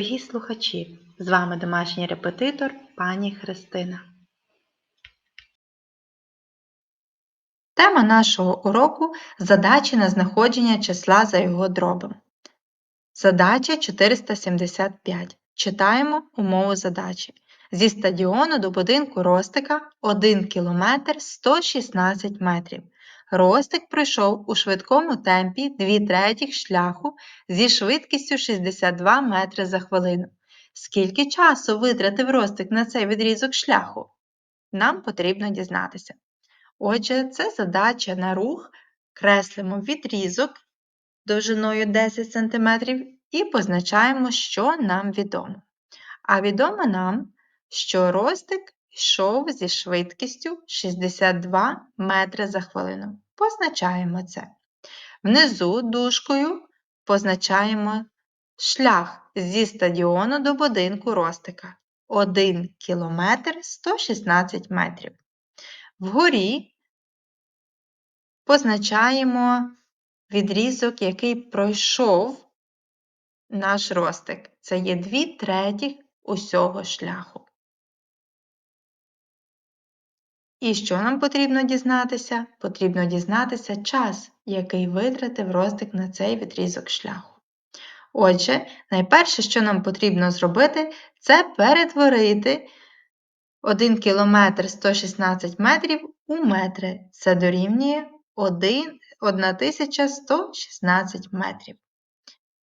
Дорогі слухачі! З вами домашній репетитор пані Христина. Тема нашого уроку задачі на знаходження числа за його дробом. Задача 475. Читаємо умову задачі. Зі стадіону до будинку Ростика 1 км 116 метрів. Ростик пройшов у швидкому темпі 2 третіх шляху зі швидкістю 62 метри за хвилину. Скільки часу витратив Ростик на цей відрізок шляху? Нам потрібно дізнатися. Отже, це задача на рух. Креслимо відрізок довжиною 10 см і позначаємо, що нам відомо. А відомо нам, що Ростик йшов зі швидкістю 62 метри за хвилину. Позначаємо це. Внизу дужкою позначаємо шлях зі стадіону до будинку Ростика 1 км 116 метрів. Вгорі позначаємо відрізок, який пройшов наш ростик. Це є 2 третіх усього шляху. І що нам потрібно дізнатися? Потрібно дізнатися час, який витратив Ростик на цей відрізок шляху. Отже, найперше, що нам потрібно зробити, це перетворити 1 км 116 метрів у метри. Це дорівнює 1, 1116 метрів.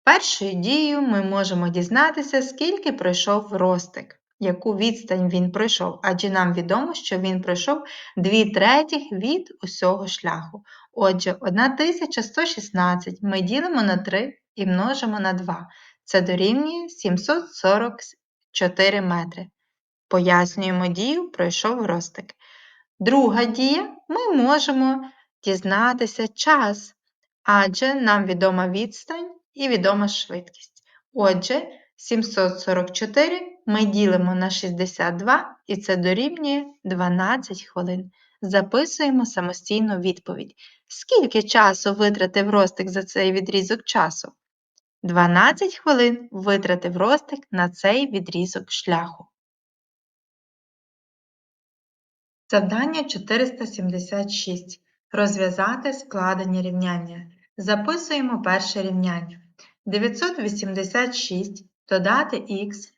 Першою дією ми можемо дізнатися, скільки пройшов Ростик яку відстань він пройшов, адже нам відомо, що він пройшов 2 третіх від усього шляху. Отже, 1116 ми ділимо на 3 і множимо на 2. Це дорівнює 744 метри. Пояснюємо дію, пройшов ростик. Друга дія ми можемо дізнатися час, адже нам відома відстань і відома швидкість. Отже, 744 ми ділимо на 62 і це дорівнює 12 хвилин. Записуємо самостійну відповідь. Скільки часу витратив Ростик за цей відрізок часу? 12 хвилин витратив Ростик на цей відрізок шляху. Завдання 476. Розв'язати складені рівняння. Записуємо перше рівняння. 986 додати х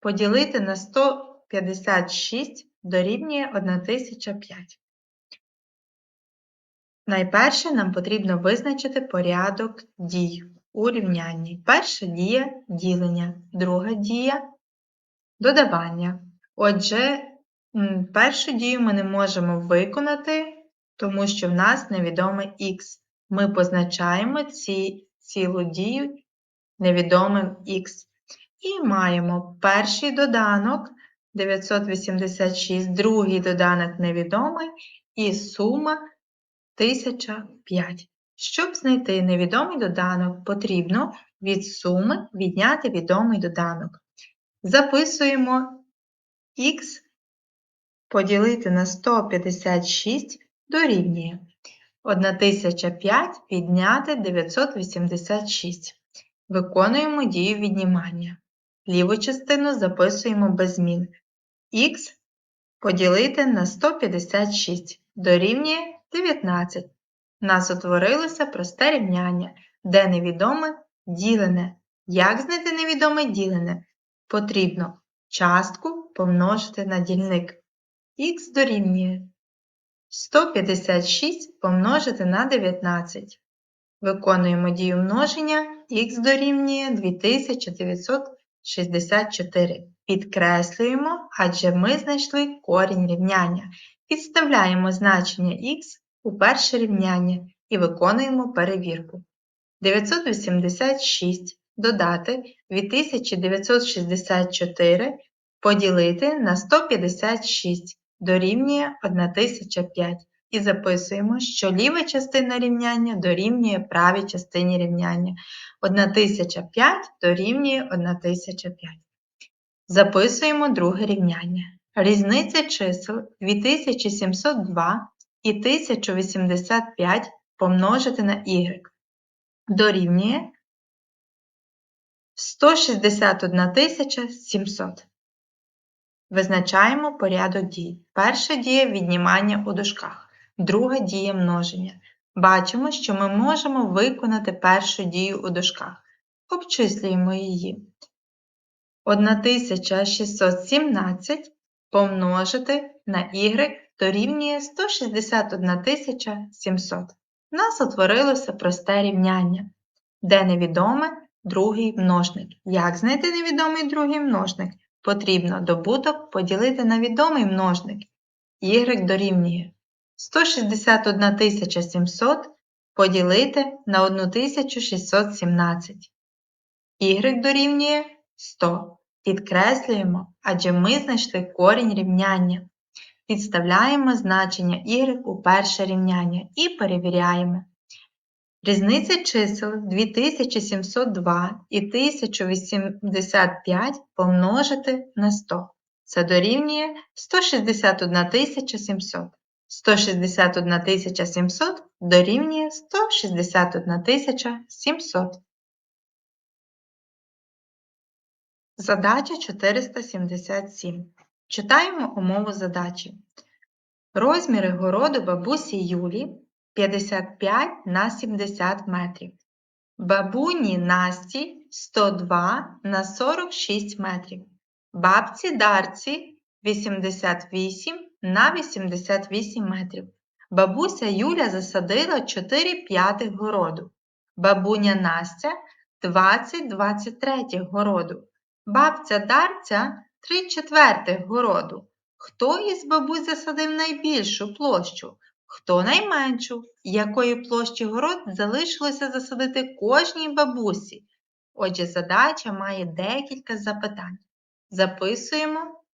поділити на 156 дорівнює 1005. Найперше нам потрібно визначити порядок дій у рівнянні. Перша дія ділення, друга дія додавання. Отже, першу дію ми не можемо виконати, тому що в нас невідоме х. Ми позначаємо ці, цілу дію невідомим х. І маємо перший доданок 986, другий доданок невідомий і сума 1005. Щоб знайти невідомий доданок, потрібно від суми відняти відомий доданок. Записуємо х поділити на 156 дорівнює 1005 відняти 986. Виконуємо дію віднімання. Ліву частину записуємо без змін. Х поділити на 156 дорівнює 19. У нас утворилося просте рівняння, де невідоме ділене. Як знайти невідоме ділене? Потрібно частку помножити на дільник. Х дорівнює 156 помножити на 19. Виконуємо дію множення, х дорівнює 2900. 64. Підкреслюємо, адже ми знайшли корінь рівняння. Підставляємо значення х у перше рівняння і виконуємо перевірку. 986 додати 2964 поділити на 156 дорівнює 1005. І записуємо, що ліва частина рівняння дорівнює правій частині рівняння. 1005 дорівнює 1005. Записуємо друге рівняння. Різниця чисел 2702 і 1085 помножити на y дорівнює 161 700. Визначаємо порядок дій. Перша дія віднімання у дужках, друга дія множення. Бачимо, що ми можемо виконати першу дію у дужках. Обчислюємо її. 1617 помножити на y дорівнює 161 700. У нас утворилося просте рівняння, де невідоме другий множник. Як знайти невідомий другий множник? Потрібно добуток поділити на відомий множник. y дорівнює 161 700 поділити на 1617. y дорівнює 100. Підкреслюємо, адже ми знайшли корінь рівняння. Підставляємо значення y у перше рівняння і перевіряємо. Різниця чисел 2702 і 1085 помножити на 100. Це дорівнює 161 700. 161 700 дорівнює 161 700. Задача 477. Читаємо умову задачі. Розміри городу бабусі Юлі 55 на 70 метрів. Бабуні Насті 102 на 46 метрів. Бабці Дарці 88 на 88 метрів. Бабуся Юля засадила 4 п'ятих городу. Бабуня Настя 20 23 городу. Бабця Дарця 3 четвертих городу. Хто із бабусь засадив найбільшу площу? Хто найменшу? Якої площі город залишилося засадити кожній бабусі? Отже, задача має декілька запитань. Записуємо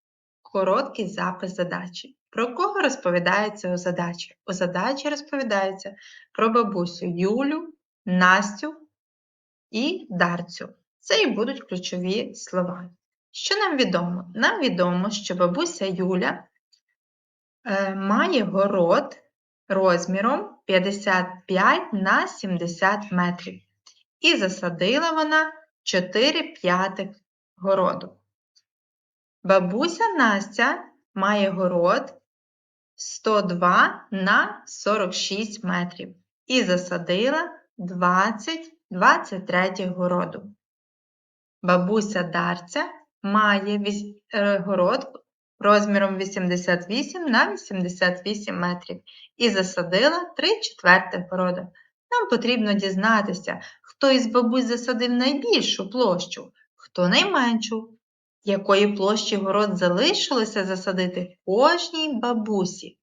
короткий запис задачі. Про кого розповідається у задачі? У задачі розповідається про бабусю Юлю, Настю і Дарцю. Це і будуть ключові слова. Що нам відомо? Нам відомо, що бабуся Юля е, має город розміром 55 на 70 метрів. І засадила вона 4 п'ятих городу. Бабуся Настя має город 102 на 46 метрів і засадила 20 23 городу. Бабуся Дарця має е, город розміром 88 на 88 метрів і засадила 3 четвертих города. Нам потрібно дізнатися, хто із бабусь засадив найбільшу площу, хто найменшу, якої площі город залишилося засадити кожній бабусі.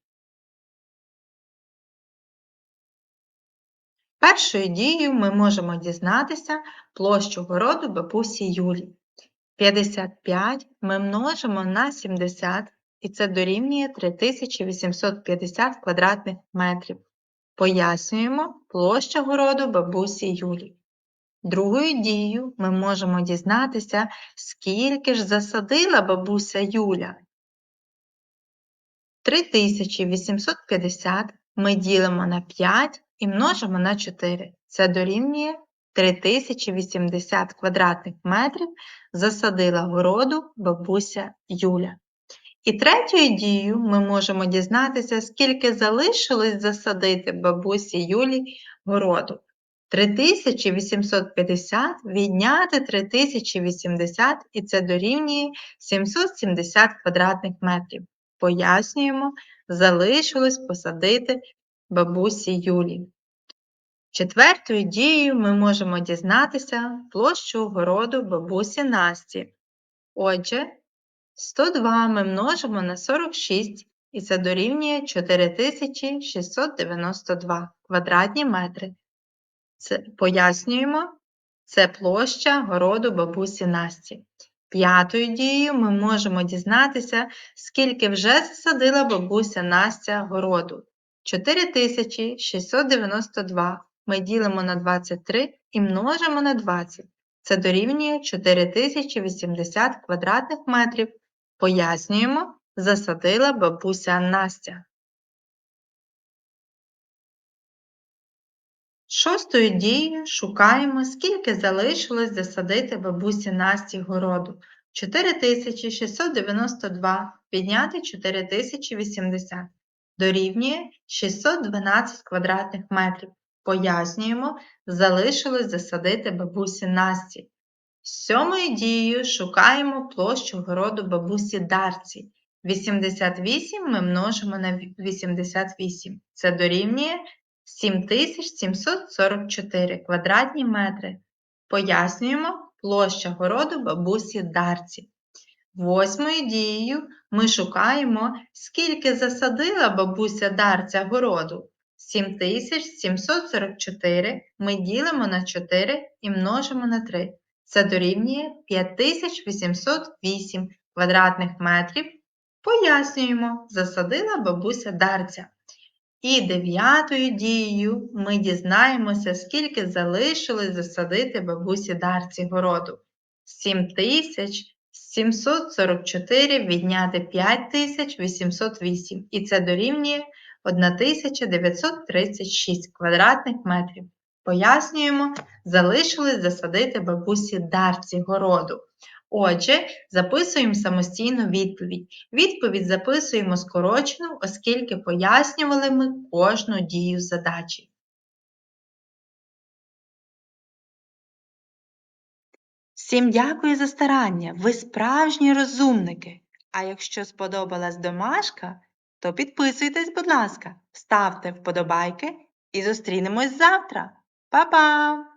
Першою дією ми можемо дізнатися площу городу бабусі Юлі. 55 ми множимо на 70, і це дорівнює 3850 квадратних метрів. Пояснюємо площа городу бабусі Юлі. Другою дією ми можемо дізнатися, скільки ж засадила бабуся Юля. 3850 ми ділимо на 5 і множимо на 4. Це дорівнює 3080 квадратних метрів засадила городу бабуся Юля. І третьою дією ми можемо дізнатися, скільки залишилось засадити бабусі Юлі городу. 3850 відняти 3080 і це дорівнює 770 квадратних метрів. Пояснюємо, залишилось посадити бабусі Юлі. Четвертою дією ми можемо дізнатися площу городу бабусі Насті. Отже, 102 ми множимо на 46 і це дорівнює 4692 квадратні метри. Це, Пояснюємо, це площа городу бабусі Насті. П'ятою дією ми можемо дізнатися, скільки вже засадила бабуся Настя городу. 4692 ми ділимо на 23 і множимо на 20. Це дорівнює 4080 квадратних метрів. Пояснюємо, засадила бабуся Настя. Шостою дією шукаємо, скільки залишилось засадити бабусі Насті городу. 4692 підняти 4080 дорівнює 612 квадратних метрів. Пояснюємо, залишилось засадити бабусі Насті. Сьомою дією шукаємо площу городу бабусі Дарці. 88 ми множимо на 88. Це дорівнює 7744 квадратні метри. Пояснюємо площа городу бабусі Дарці. Восьмою дією ми шукаємо, скільки засадила бабуся Дарця городу. 7744 ми ділимо на 4 і множимо на 3. Це дорівнює 5808 квадратних метрів. Пояснюємо, засадила бабуся Дарця. І дев'ятою дією ми дізнаємося, скільки залишилось засадити бабусі Дарці городу. 7744 відняти 5808. І це дорівнює 1936 квадратних метрів. Пояснюємо, залишилось засадити бабусі Дарці городу. Отже, записуємо самостійну відповідь. Відповідь записуємо скорочену, оскільки пояснювали ми кожну дію задачі. Всім дякую за старання. Ви справжні розумники. А якщо сподобалась домашка, то підписуйтесь, будь ласка, ставте вподобайки і зустрінемось завтра. Па-па!